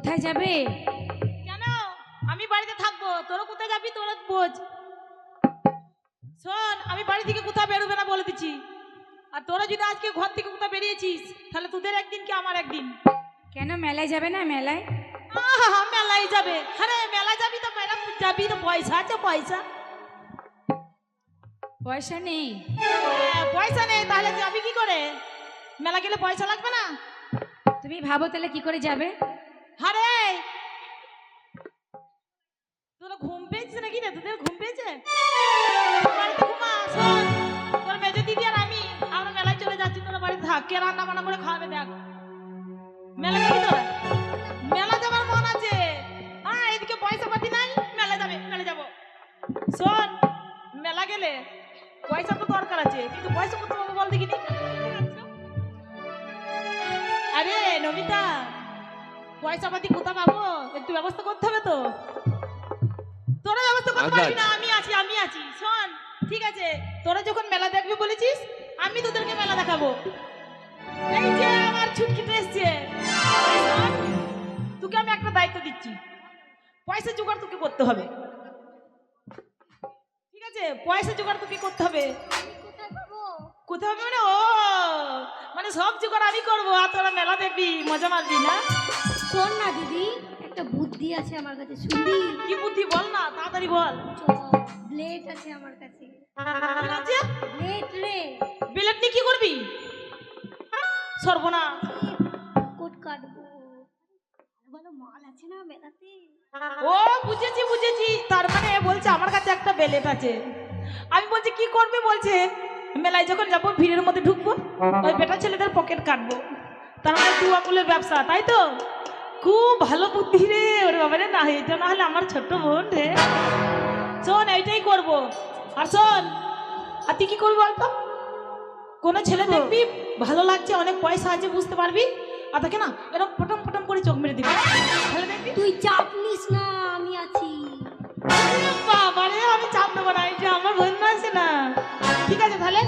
কোথায় যাবে? কেন? আমি বাড়িতে থাকব। তোরা কোথায় যাবি? তোরা বোঝ। শোন আমি বাড়ি থেকে কোথাও বেরোবে না বলে দিচ্ছি। আর তোরা যদি আজকে ঘর থেকে কোথাও বেরিয়েছিস তাহলে তোদের একদিন কি আমার একদিন? কেন মেলায় যাবে না মেলায়? মেলায় যাবে। আরে মেলা যাবি তো মেলা যাবি তো পয়সা আছে পয়সা। পয়সা নেই। হ্যাঁ, পয়সা নেই তাহলে যাবি কি করে? মেলা গেলে পয়সা লাগবে না? তুমি ভাবো তাহলে কি করে যাবে? আরে! তোরা ঘুম পেয়েছিস নাকি রে? তোদের ঘুম পেয়েছে? বাড়িতে ঘুমা শোন। তোর মেজে দিদি আর আমি, আমরা মেলায় চলে যাচ্ছি, তোরা বাড়িতে থাক। কে রান্না বান্না করে খাওয়াবে দেখ। মেলা যাবি তোরা মেলা যাবার মন আছে। হ্যাঁ এদিকে পয়সা পাতি নাই, মেলা যাবে, মেলা যাব। শোন, মেলা গেলে পয়সা তো দরকার আছে, কিন্তু পয়সা কত বল দেখিনি? আরে, নমিতা! পয়সা পাতি কোথা পাবো? একটু ব্যবস্থা করতে হবে তো। তোরা ব্যবস্থা করতে পারবি না আমি আছি আমি আছি। শোন ঠিক আছে তোরা যখন মেলা দেখবি বলেছিস আমি তোদেরকে মেলা দেখাবো। এই যে আমার ছুটকিটা এসছে। তোকে আমি একটা দায়িত্ব দিচ্ছি। পয়সা জোগাড় তোকে করতে হবে। ঠিক আছে? পয়সা জোগাড় তোকে করতে হবে। পাবে মানে ও মানে সব জোগাড় আমি করব আর তোরা মেলা দেখবি মজা মারবি না? শোন না দিদি একটা বুদ্ধি আছে আমার কাছে শুনবি? কি বুদ্ধি? বল না তাড়াতাড়ি বল। ব্লেড আছে আমার কাছে। আছে? ব্লেড রে বিলেট নিয়ে কি করবি? সর্বনা কোট কাটবো। ভালো মাল আছে না মেলাতে? ও বুঝেছি বুঝেছি। তার মানে বলছে আমার কাছে একটা বেলেট আছে। আমি বলছি কি করবে বলছে? মেলায় যখন যাব ভিড়ের মধ্যে ঢুকবো ওই বেটা ছেলেদের পকেট কাটবো। তার মানে দু আকুলের ব্যবসা তাই তো? খুব ভালো বুদ্ধি রে ওরে বাবা রে না এটা না হলে আমার ছোট্ট বোন রে। শোন এইটাই করব। আর শোন আর তুই কি করবি বলতো কোনো ছেলে দেখবি ভালো লাগছে অনেক পয়সা আছে বুঝতে পারবি? আর তাকে না এরকম পটম পটম করে চোখ মেরে দিবি। তাহলে দেখবি? তুই চাপ নিস না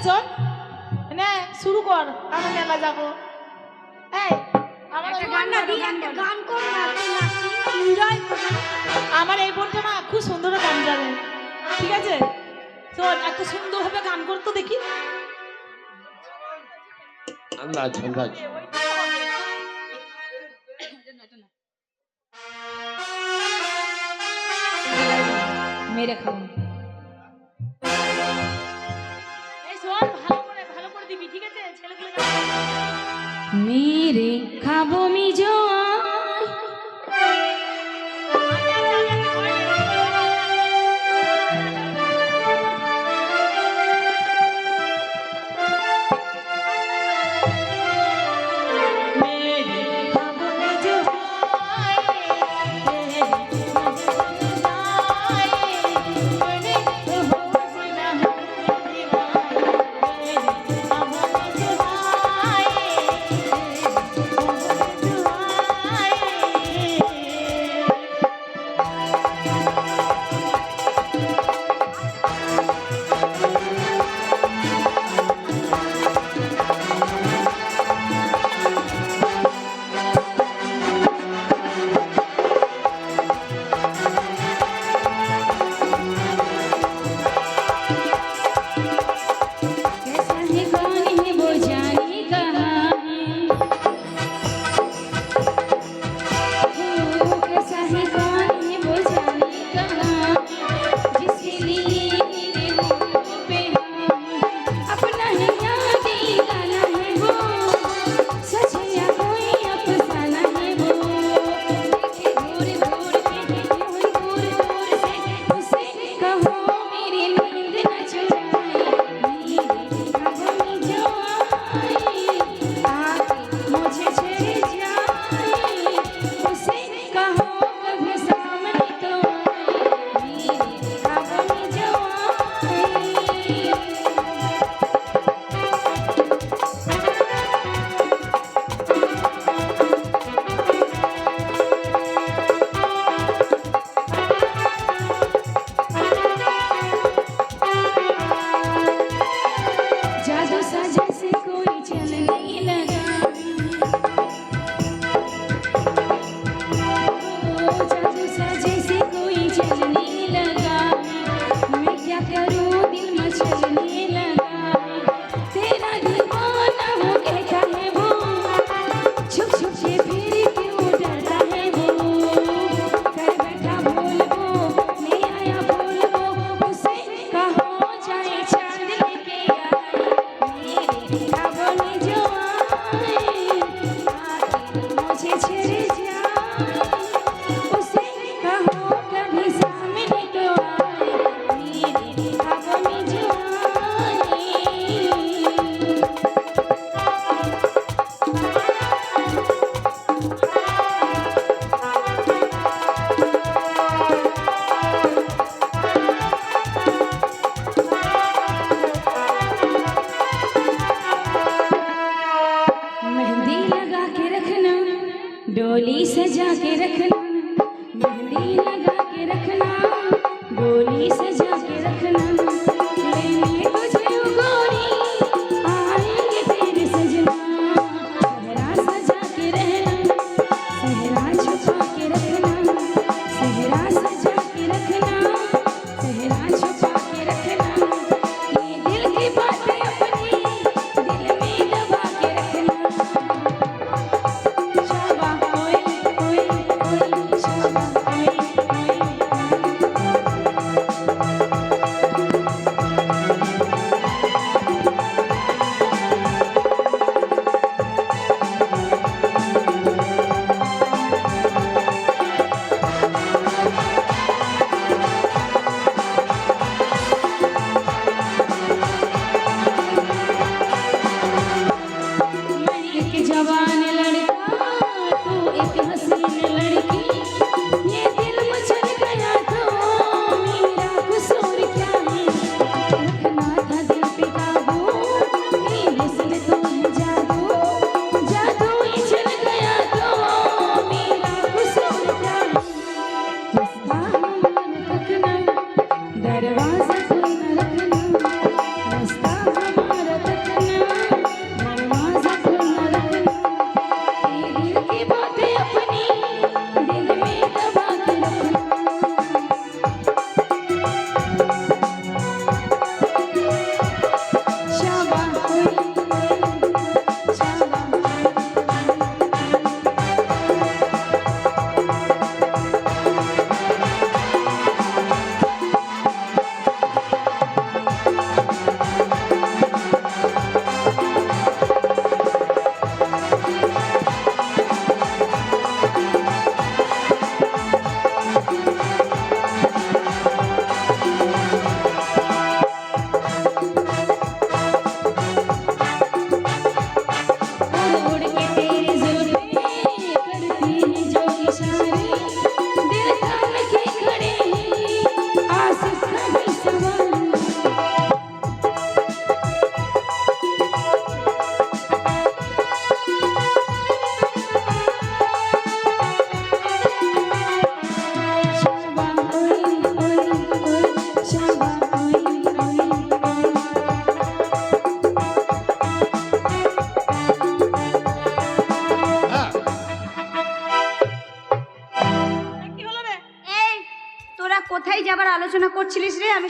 আছে নে শুরু কর আমরা মেলা যাব। এই আমার এই বোনটা না খুব সুন্দর গান জানে ঠিক আছে? চল এত সুন্দর ভাবে গান করতো দেখি। আন্দাজ আন্দাজ মেরে খাব। মেরে খাব মিজো Ángel.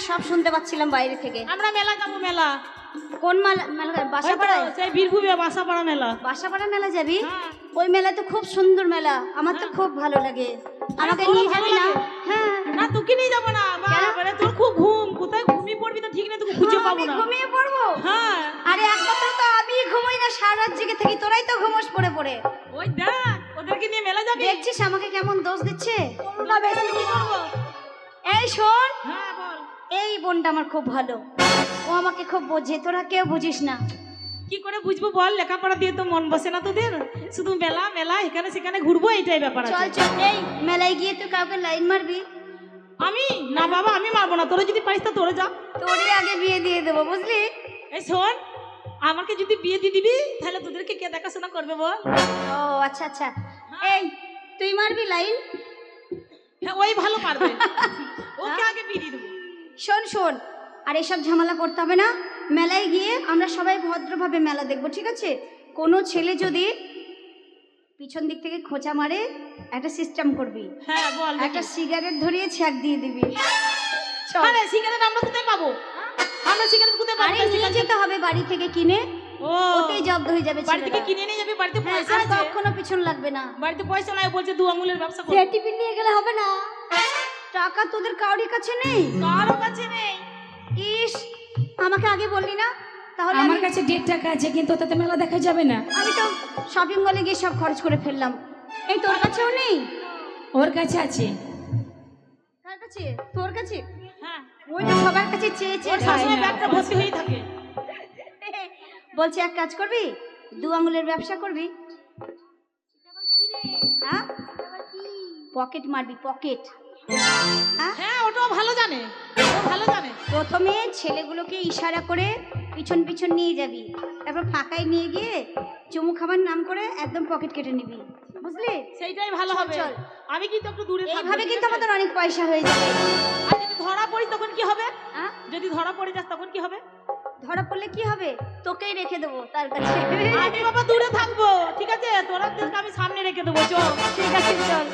সব শুনতে পাচ্ছিলাম বাইরে থেকে। আমরা মেলা যাব মেলা। কোন মেলা বাসাপাড়ায়? সেই বীরভূমে বাসাপাড়া মেলা। বাসাপাড়া মেলা যাবি? হ্যাঁ। ওই মেলা তো খুব সুন্দর মেলা। আমার তো খুব ভালো লাগে। আমাকে নিয়ে যাবি না? হ্যাঁ। না তোকে নিয়ে যাব না। বাবারে তোর খুব ঘুম। কোথায় ঘুমিয়ে পড়বি তো ঠিক নেই তোকে খুঁজে পাবো না। ঘুমিয়ে পড়ব। হ্যাঁ। আরে একমাত্র তো আমি ঘুমোই না সারা রাত জেগে থাকি। তোরাই তো ঘুমোস পড়ে পড়ে। ওই দেখ ওদেরকে নিয়ে মেলা যাবি? দেখছিস আমাকে কেমন দোষ দিচ্ছে? না বেশি কি করব? এই শোন। হ্যাঁ বল। এই বোনটা আমার খুব ভালো। ও আমাকে খুব বোঝে তোরা কেউ বুঝিস না। কি করে বুঝব বল লেখাপড়া দিয়ে তো মন বসে না তোদের। শুধু মেলা মেলা এখানে সেখানে ঘুরবো এইটাই ব্যাপার চল চল এই মেলায় গিয়ে তুই কাউকে লাইন মারবি। আমি? না বাবা আমি মারবো না। তোরা যদি পারিস তা তোরে যা। তোরই আগে বিয়ে দিয়ে দেবো বুঝলি? এই শোন আমাকে যদি বিয়ে দিয়ে দিবি তাহলে তোদেরকে কে দেখাশোনা করবে বল? ও আচ্ছা আচ্ছা। এই তুই মারবি লাইন? হ্যাঁ ওই ভালো পারবে ওকে আগে বিয়ে দিয়ে দেবো। শোন শোন। আর এসব ঝামেলা করতে হবে না। মেলায় গিয়ে আমরা সবাই ভদ্রভাবে মেলা দেখব ঠিক আছে? কোনো ছেলে যদি পিছন দিক থেকে খোঁচা মারে একটা সিস্টেম করবি। হ্যাঁ বল একটা সিগারেট ধরিয়ে ছ্যাক দিয়ে দিবি। আরে সিগারেট আমরা কোথায় পাবো? আমরা সিগারেট কোথায় পাবো? আরে নিয়ে যেতে হবে বাড়ি থেকে কিনে। ওতেই জব্দ হয়ে যাবে বাড়ি থেকে কিনে নিয়ে যাবি? বাড়িতে হ্যাঁ, পয়সা আর কখনো পিছন লাগবে না। বাড়িতে পয়সা নাই বলছে দু আঙুলের ব্যবসা নিয়ে গেলে হবে না। টাকা তোদের কাউরির কাছে নেই? কারও কাছে নেই। ইস আমাকে আগে বললি না? তাহলে আমার কাছে দেড় টাকা আছে কিন্তু তাতে মেলা দেখা যাবে না। আমি তো শপিং মলে গিয়ে সব খরচ করে ফেললাম। এই তোর কাছেও নেই? ওর কাছে আছে। কার কাছে? তোর কাছে? হ্যাঁ। ওই তো সবার কাছে চেয়ে চেয়ে সবসময় ব্যাগটা ভর্তি হয়েই থাকে। বলছে এক কাজ করবি? দু আঙুলের ব্যবসা করবি? হ্যাঁ? পকেট মারবি পকেট। হ্যাঁ ওটাও ভালো জানে। ভালো জানে। প্রথমে ছেলেগুলোকে ইশারা করে পিছন পিছন নিয়ে যাবি। তারপর ফাঁকায় নিয়ে গিয়ে চুমু খাবার নাম করে একদম পকেট কেটে নিবি। বুঝলি? সেইটাই ভালো হবে। চল। আমি কিন্তু একটু দূরে এইভাবে কিন্তু আমাদের অনেক পয়সা হয়ে যাবে। আর যদি ধরা পড়ি তখন কি হবে? হ্যাঁ? যদি ধরা পড়ে যাস তখন কি হবে? ধরা পড়লে কি হবে? তোকেই রেখে দেবো তার কাছে। আমি বাবা দূরে থাকব ঠিক আছে? তোরা আমি সামনে রেখে দেবো চল। ঠিক আছে চল।